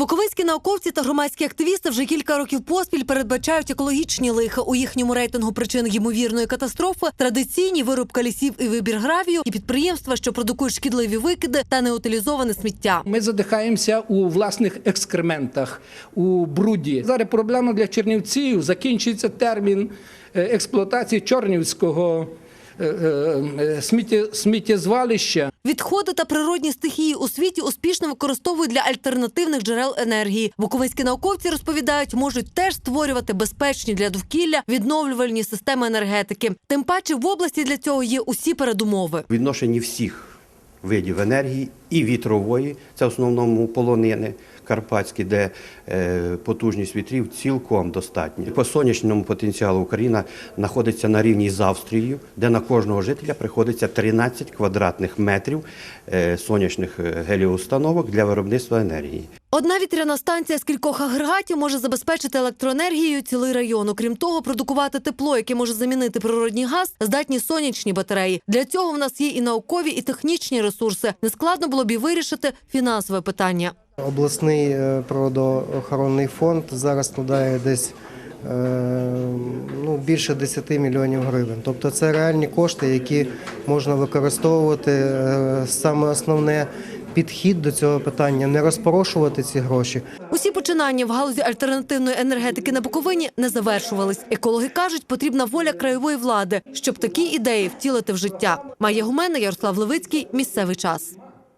Буковинські науковці та громадські активісти вже кілька років поспіль передбачають екологічні лиха у їхньому рейтингу причин ймовірної катастрофи, традиційні вирубка лісів і вибір гравію, і підприємства, що продукують шкідливі викиди та неутилізоване сміття. Ми задихаємося у власних екскрементах, у бруді. Зараз проблема для чернівців. Закінчується термін е, експлуатації чорнівського сміттєзвалища. Відходи та природні стихії у світі успішно використовують для альтернативних джерел енергії. Буковинські науковці розповідають, можуть теж створювати безпечні для довкілля відновлювальні системи енергетики. Тим паче в області для цього є усі передумови. В відношенні всіх видів енергії і вітрової, це в основному полонини карпатські, де е, потужність вітрів цілком достатня. По сонячному потенціалу Україна знаходиться на рівні з Австрією, де на кожного жителя приходиться 13 квадратних метрів е, сонячних е, геліоустановок для виробництва енергії. Одна вітряна станція з кількох агрегатів може забезпечити електроенергією цілий район. Окрім того, продукувати тепло, яке може замінити природній газ, здатні сонячні батареї. Для цього в нас є і наукові, і технічні ресурси. Нескладно було б і вирішити фінансове питання. Обласний е, природоохоронний фонд зараз складає десь е, ну, більше 10 мільйонів гривень. Тобто це реальні кошти, які можна використовувати. Е, Саме основне підхід до цього питання не розпорошувати ці гроші, Усі починання в галузі альтернативної енергетики на Буковині не завершувались. Екологи кажуть, потрібна воля краєвої влади, щоб такі ідеї втілити в життя. Майя Гумена, Ярослав Левицький. Місцевий час.